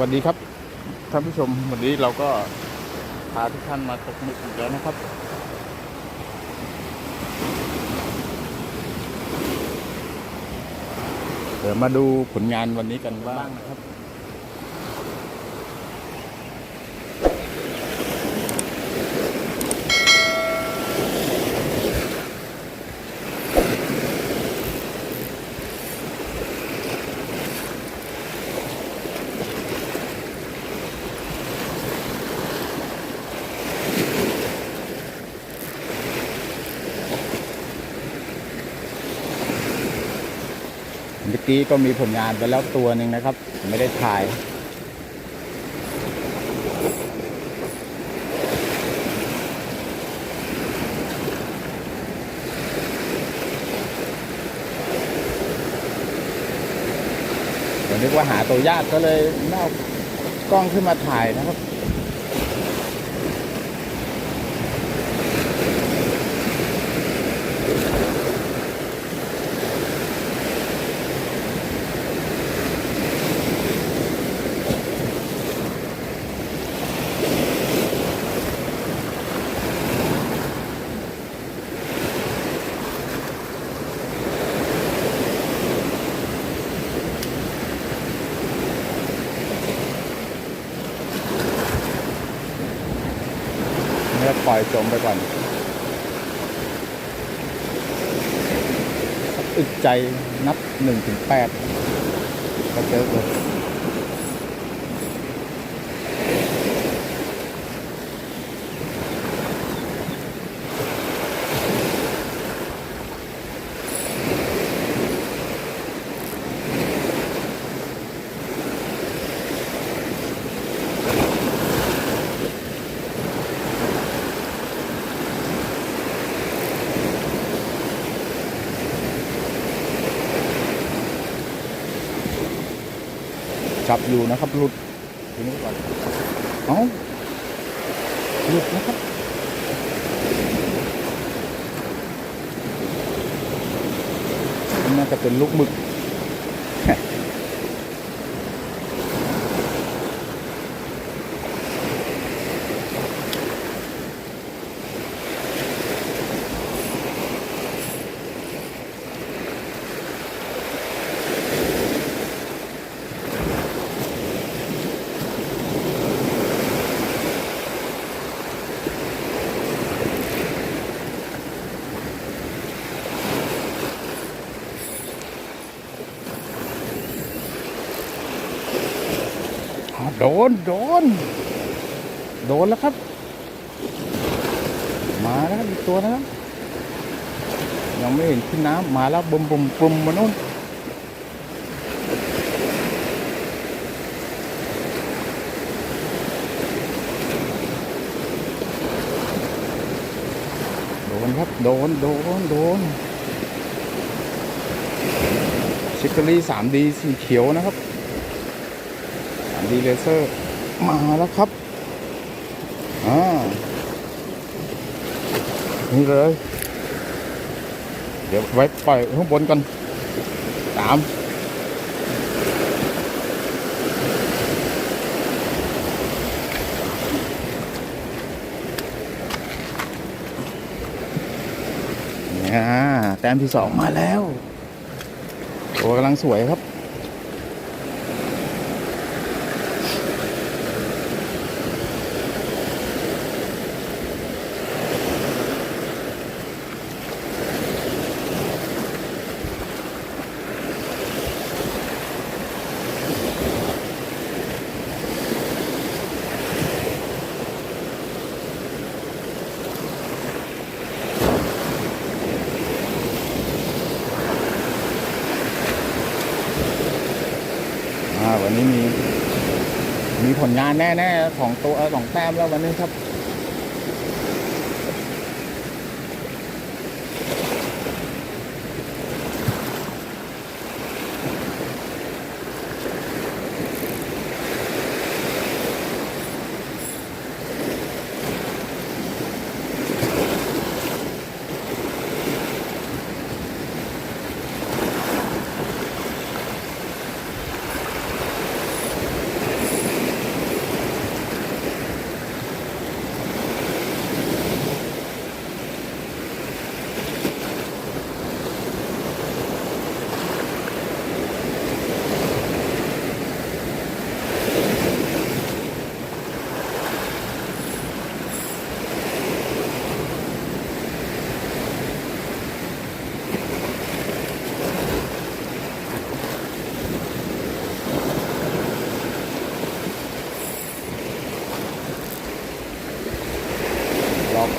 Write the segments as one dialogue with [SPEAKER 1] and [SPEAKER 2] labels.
[SPEAKER 1] วัสดีครับท่านผู้ชมวันนี้เราก็พาทุกท่านมาตกหมึกอีกแล้วนะครับ เดี๋ยวมาดูผลงานวันนี้กันบ้างนะครับ กี้ก็มีผลงานไปแล้วตัวหนึ่งนะครับ ไม่ได้ถ่าย ผมนึกว่าหาตัวยากก็เลยไม่เอากล้องขึ้นมาถ่ายนะครับ จมไปก่อนอึดใจนับหนึ่งถึงแปดก็เจอเลย จับอยู่นะครับหลุดทีนี้ก่อนเอาหลุดนะครับน่าจะเป็นลูกหมึก นโดน โดนแล้วครับ มาแล้วครับอีกตัวนะครับ ยังไม่เห็นขึ้นน้ำมาแล้วบุมบุมบุมมาโน่นโดนครับ โดน โดน โดนชิคกรี 3D สีเขียวนะครับ 3D เลเซอร์มาแล้วครับ อ่า นี่เลย เดี๋ยวไว้ปล่อยข้างบนก่อนสามนี่ยแต้มที่สองมาแล้วตัวกำลังสวยครับ อ่าวันนี้มี มี ผลงานแน่ ๆ ของตัวสองแต้มแล้ววันนี้ครับ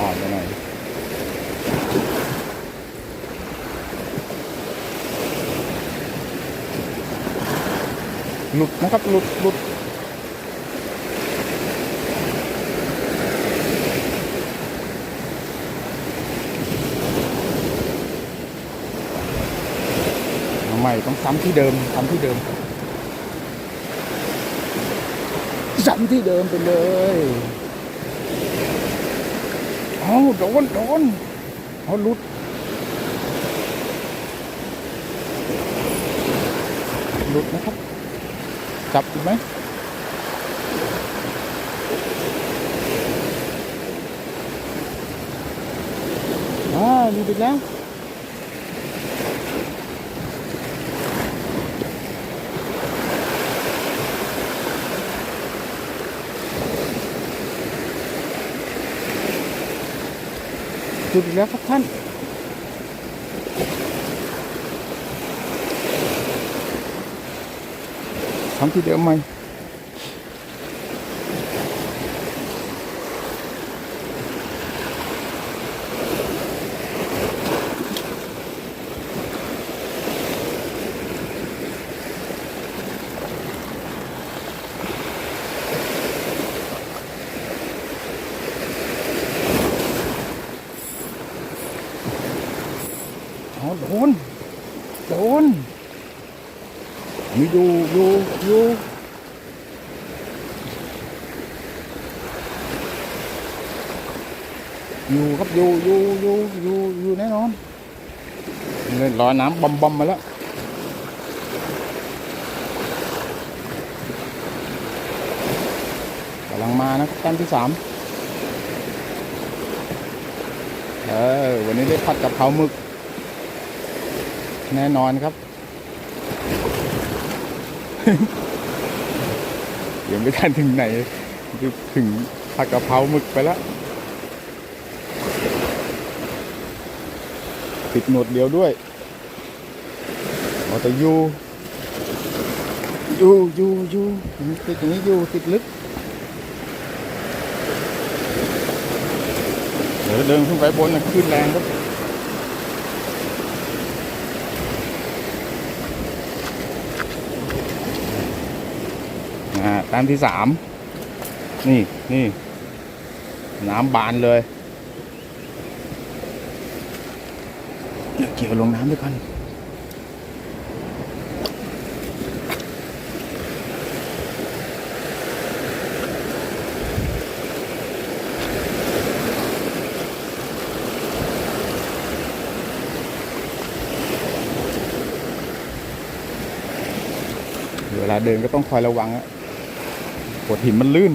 [SPEAKER 1] อ หลุดนะครับหลุดหลุดใหม่ต้องซ้ำที่เดิมซ้ำที่เดิมซ้ำที่เดิมไปเลยเอาโดนโดนเอาหลุดหลุดนะครับ จับอีกไหมอ่าหลุดอีกแล้วหลุดอีกแล้วครับท่าน ทำที่เดิมไหมอ๋อโดน โดน มีอยู่อยู่อยู่อยู่ครับอยู่อยู่อยู่อยู่อยู่แน่นอนเล่นล อยน้ำบอมบอมมาแล้วกำลังมานะแต้มที่สามเออวันนี้ได้ผัดกะเพราหมึก แน่นอนครับยังไม่ทันถึงไหน ถึงผัดกะเพราหมึกไปแล้วติดหนวดเดียวด้วย มอแต่อยูอยูอยูอยูติดตรงนี้อยูติดลึกเดี๋ยวเดินขึ้นไปบนน่ะขึ้นแรงครับอ่าแต้มที่สามนี่นี่น้ำบานเลยเดี๋ยวเกี่ยวลงน้ำด้วยกัน ลาเดินก็ต้องคอยระวังอะโขดหินมันลื่น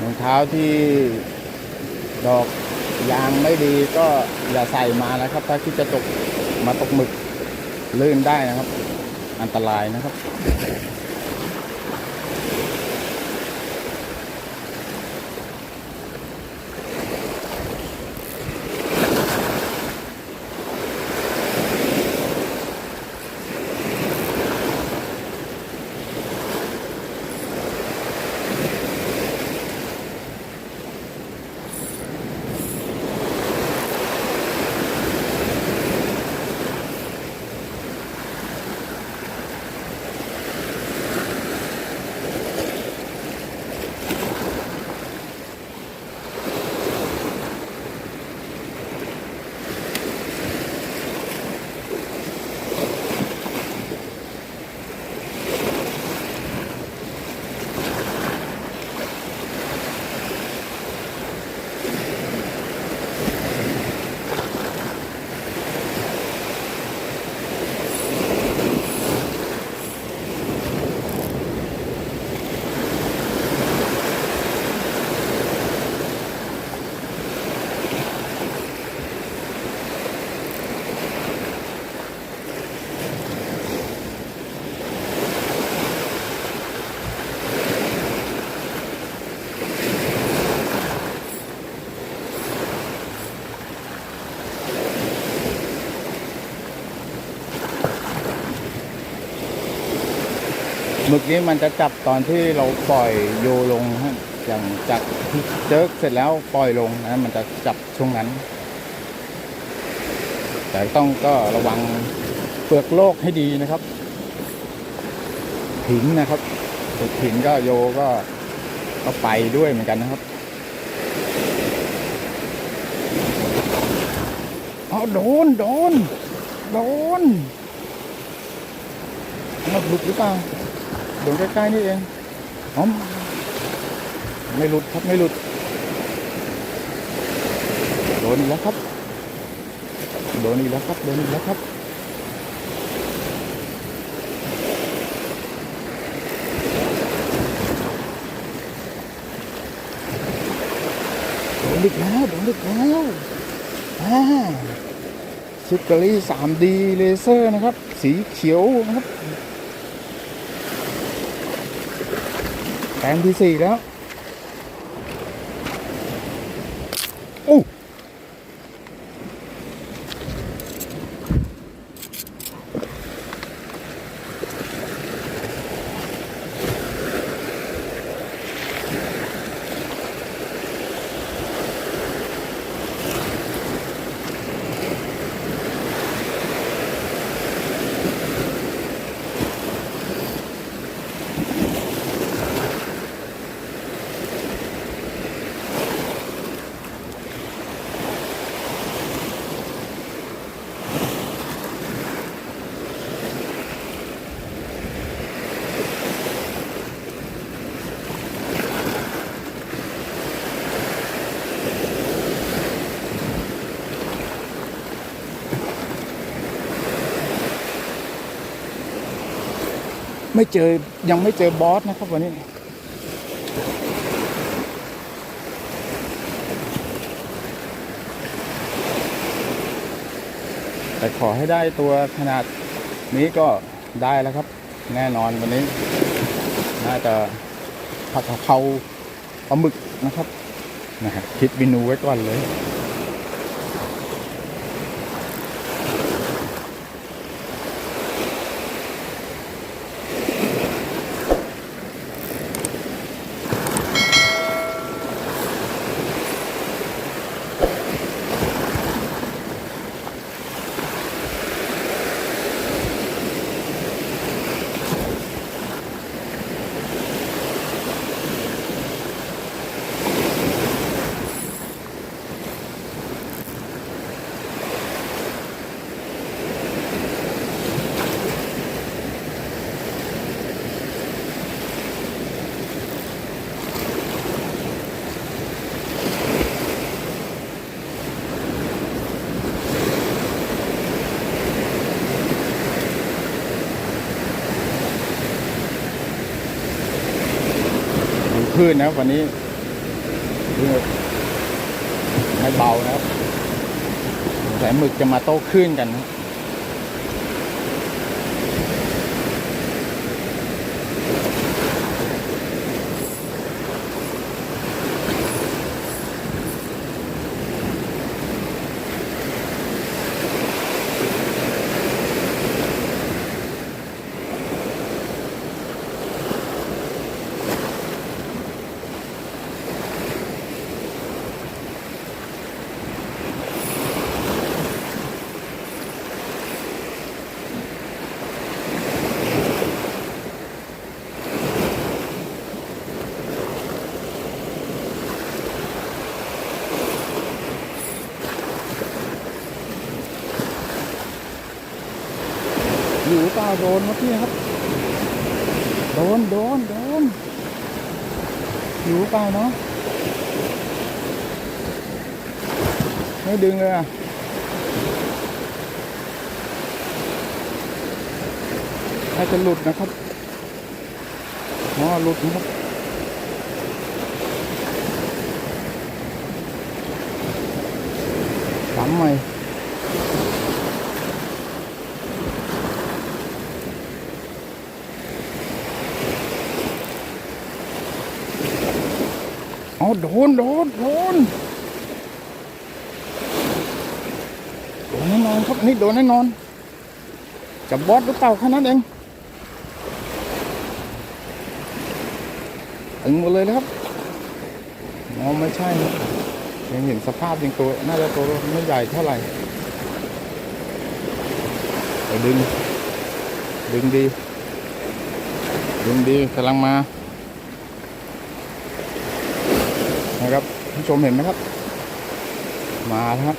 [SPEAKER 1] รองเท้าที่ดอกยางไม่ดีก็อย่าใส่มานะครับ ถ้าคิดจะตกมาตกหมึกลื่นได้นะครับ อันตรายนะครับ หมึกนี้มันจะจับตอนที่เราปล่อยโยลงฮะอย่างจากเจิกเสร็จแล้วปล่อยลงนะมันจะจับช่วงนั้น แต่ต้องก็ระวังเปลือกโลกให้ดีนะครับหินนะครับเปลือกหินก็โยก็ก็ไปด้วยเหมือนกันนะครับเอาโดนโดนโดนมันหลุดหรือเปล่า โดนใกล้ๆนี่เองอ๋อไม่หลุดครับไม่หลุด โดนอีกแล้วครับ โดนอีกแล้วครับ โดนอีกแล้วครับ โดนอีกแล้ว โดนอีกแล้วอ่าซิกเกอรี่ 3D เลเซอร์นะครับ สีเขียวนะครับ แปล ไม่เจอยังไม่เจอบอสนะครับวันนี้ แต่ขอให้ได้ตัวขนาดนี้ก็ได้แล้วครับ แน่นอนวันนี้ น่าจะผัดกะเพราปลาหมึกนะครับนะฮะคิดเมนูไว้ก่อนเลย คลื่นนะครับ วันนี้คลื่นไม่เบานะครับสายหมึกจะมาโต้คลื่นกันนะาโดนเมื่อกี้ครับ โดนโดนโดนอยู่หรือเปล่าเนาะไม่ดึงเลยอะน่าจะหลุดนะครับอ๋อหลุดนะครับซ้ำใหม่ เอาโดนโดนโดนโดนแน่นอนครับนี่โดนแน่นอนจับบอสหรือเปล่าแค่นั้นเองตึงหมดเลยนะครับมอ๋อไม่ใช่ยังเห็นสภาพยังตัวน่าจะตัวไม่ใหญ่เท่าไหร่ดึง ดึงดี ดึงดีกำลังมา นะครับผู้ชมเห็นไหมครับ มาครับ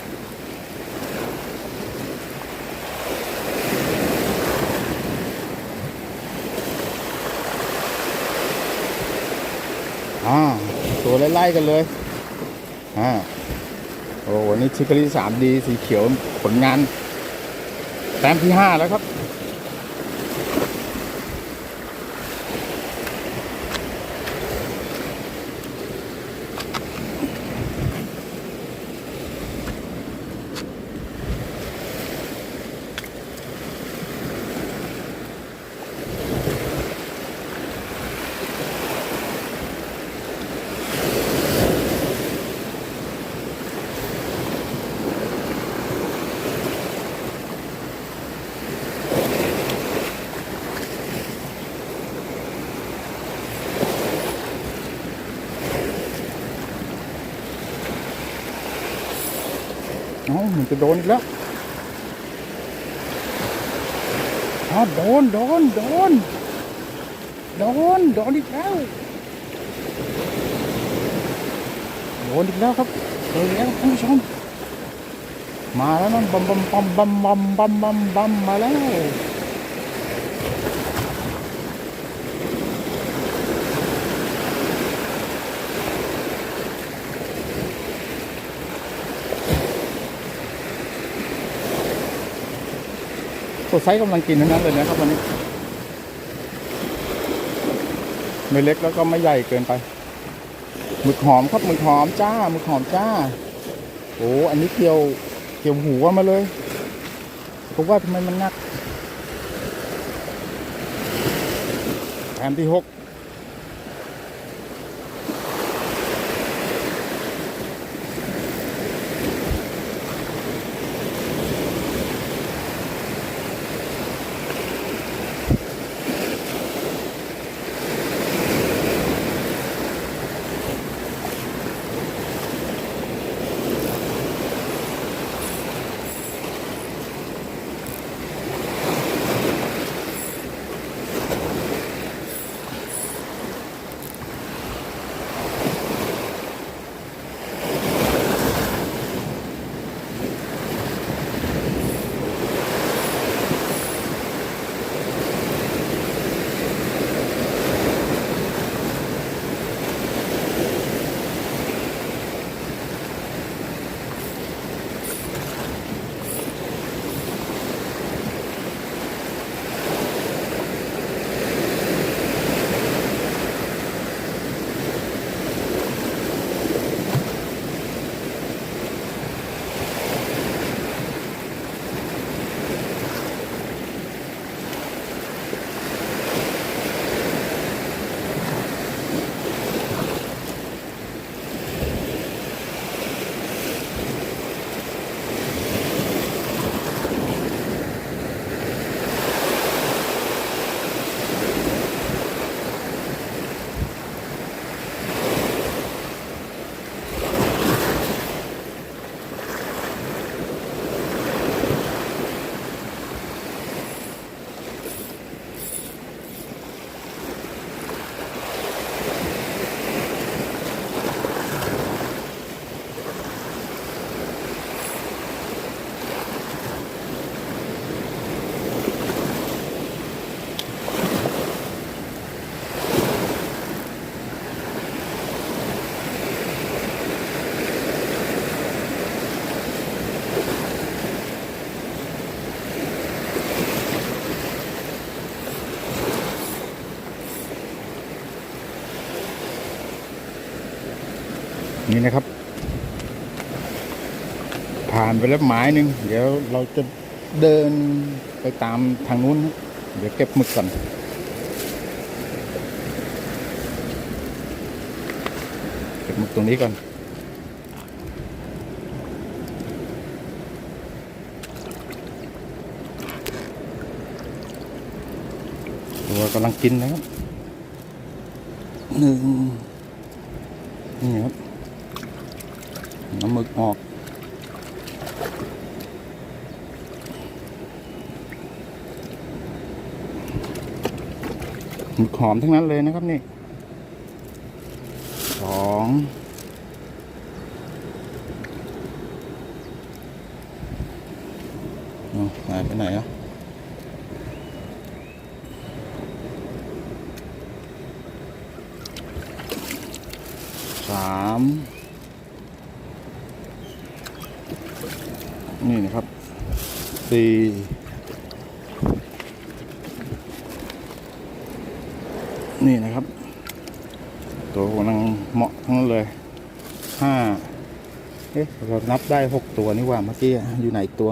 [SPEAKER 1] อ่าตัวไล่ๆกันเลยอ่าโอ้วันนี้ชิคกรีสามดีสีเขียวผลงานแต้มที่ห้าแล้วครับ มันจะโดนอีกแล้วอ้าวโดน โดน โดน โดน โดนอีกแล้ว โดนอีกแล้วครับโดนอีกแล้วท่านผู้ชม มาแล้วนะบัมบัมบัมบัมบัมบัมบัมบัมมาแล้ว ตัวไซส์กำลังกินทั้งนั้นเลยนะครับวันนี้ ไม่เล็กแล้วก็ไม่ใหญ่เกินไปหมึกหอมครับหมึกหอมจ้าหมึกหอมจ้า โอ้อันนี้เกี่ยวเกี่ยวหัวมาเลยผมว่าทำไมมันหนักแถมที่หก ผ่านไปแล้วหมายหนึ่งเดี๋ยวเราจะเดินไปตามทางนู้น เดี๋ยวเก็บหมึกก่อนเก็บหมึกตรงนี้ก่อนตัวกำลังกินนะครับหนึ่งนี่ครับน้ำหมึกออก หอมทั้งนั้นเลยนะครับนี่สองอาหายไปไหนอะสามนี่นะครับสี่นี่นะครับ ตัวกำลังเหมาะทั้งนั้นเลยห้าเอ๊ะเรา นับได้หกตัวนี่ว่าเมื่อกี้อยู่ไหนตัว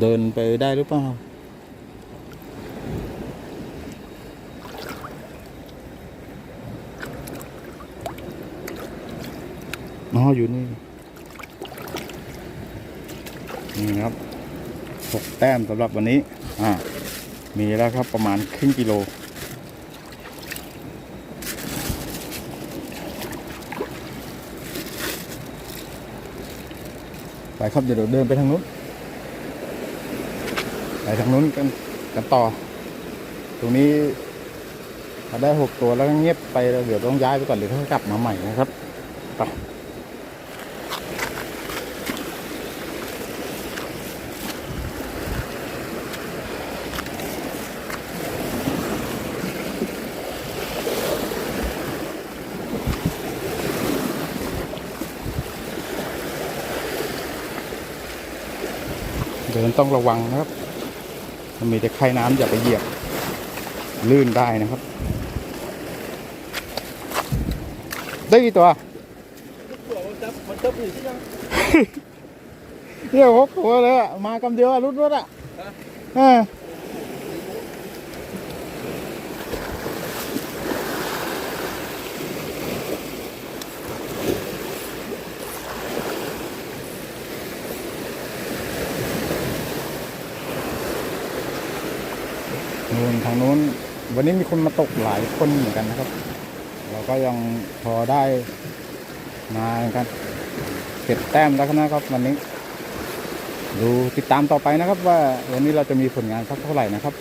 [SPEAKER 1] เดินไปได้หรือเปล่าอ๋ออยู่นี่ นี่ครับหกแต้มสำหรับวันนี้ อ่า มีแล้วครับประมาณครึ่งกิโล ไปครับเดี๋ยวเดินไปทางนู้น ไปทางนู้นกันกันต่อ ตรงนี้ถ้าได้หกตัวแล้วก็เงียบไปเราเดี๋ยวต้องย้ายไปก่อนเดี๋ยวเขากลับมาใหม่นะครับ ดินต้องระวังนะครับมันมีแต่ไข่น้ำอย่าไปเหยียบลื่นได้นะครับ ได้กี่ตัว
[SPEAKER 2] มันจะผีที่ยัง
[SPEAKER 1] เนี่ยหกตัวเลยอะมากำเดียวอะรุดรุดอะเออนู่นทางนู้น วันนี้มีคนมาตกหลายคนเหมือนกันนะครับ เราก็ยังพอได้มาเหมือนกันเก็บแต้มแล้วนะครับวันนี้ ดูติดตามต่อไปนะครับ ว่าวันนี้เราจะมีผลงานสักเท่าไหร่นะครับ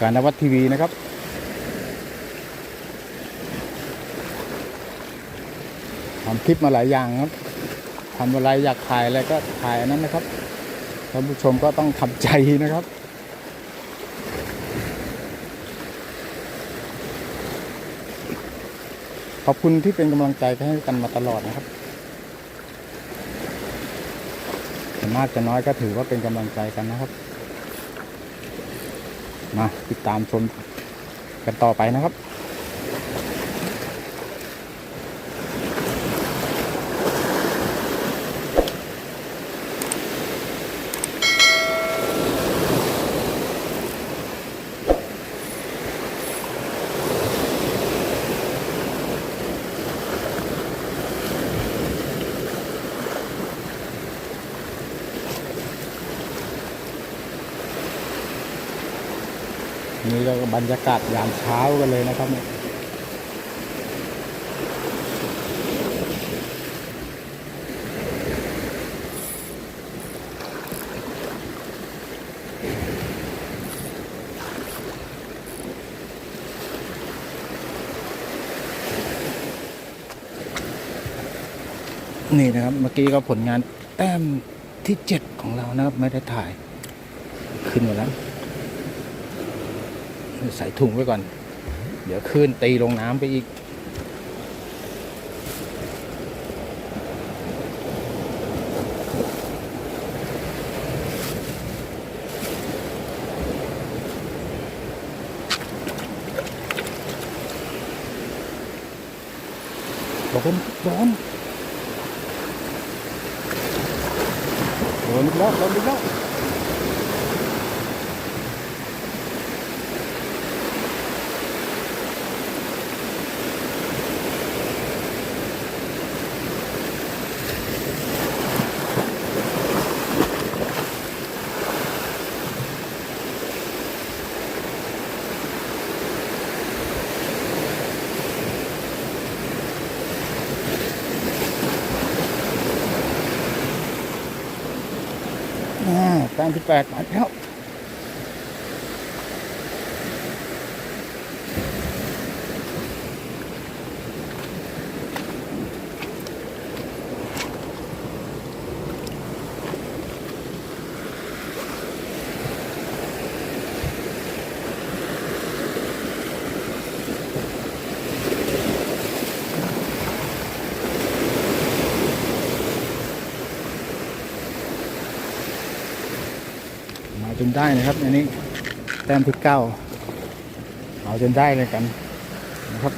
[SPEAKER 1] การนวัดทีวีนะครับทำคลิปมาหลายอย่างครับทำอะไรอยากถ่ายอะไรก็ถ่ายนนั้นนะครับท่านผู้ชมก็ต้องทำใจนะครับ ขอบคุณที่เป็นกำลังใจให้กันมาตลอดนะครับจะมากจะน้อยก็ถือว่าเป็นกำลังใจกันนะครับ มาติดตามชมกันต่อไปนะครับ นี่ก็บรรยากาศยามเช้ากันเลยนะครับเนี่ยนี่นะครับเมื่อกี้ก็ผลงานแต้มที่เจ็ดของเรานะครับ ไม่ได้ถ่ายขึ้นมาแล้ว ใส่ถุงไว้ก่อน เดี๋ยวคลื่นตีลงน้ำไปอีกโดนโดน ก้านที่แปดบาทแล้ว ได้นะครับ อันนี้แต้มที่เก้าเอาจนได้เลยกันนะครับ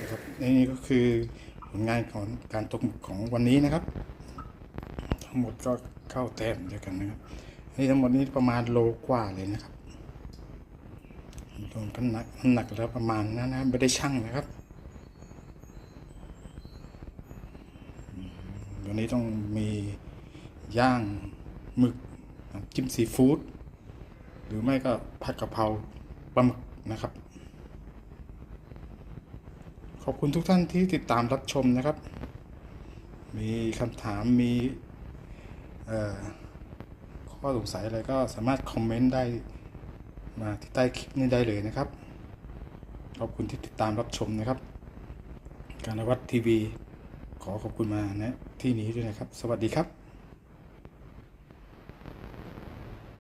[SPEAKER 1] นะครับนี่ก็คือผลงานของการตกหมึกของวันนี้นะครับ ทั้งหมดก็เข้าแต้มเดียวกันนะครับอันนี่ทั้งหมดนี้ประมาณโลกว่าเลยนะครับรวมน้ำหนักน้ำหนักแล้วประมาณนั้นนะไม่ได้ชั่งนะครับอืม วันนี้ต้องมีย่างหมึกจิ้มซีฟู้ดหรือไม่ก็ผัดกะเพราปลาหมึกนะครับ ขอบคุณทุกท่านที่ติดตามรับชมนะครับ มีคำถามมีข้อสงสัยอะไรก็สามารถคอมเมนต์ได้มาที่ใต้คลิปนี้ได้เลยนะครับ ขอบคุณที่ติดตามรับชมนะครับ การวัดทีวี ขอขอบคุณมาณ ที่นี้ด้วยนะครับ สวัสดีครับ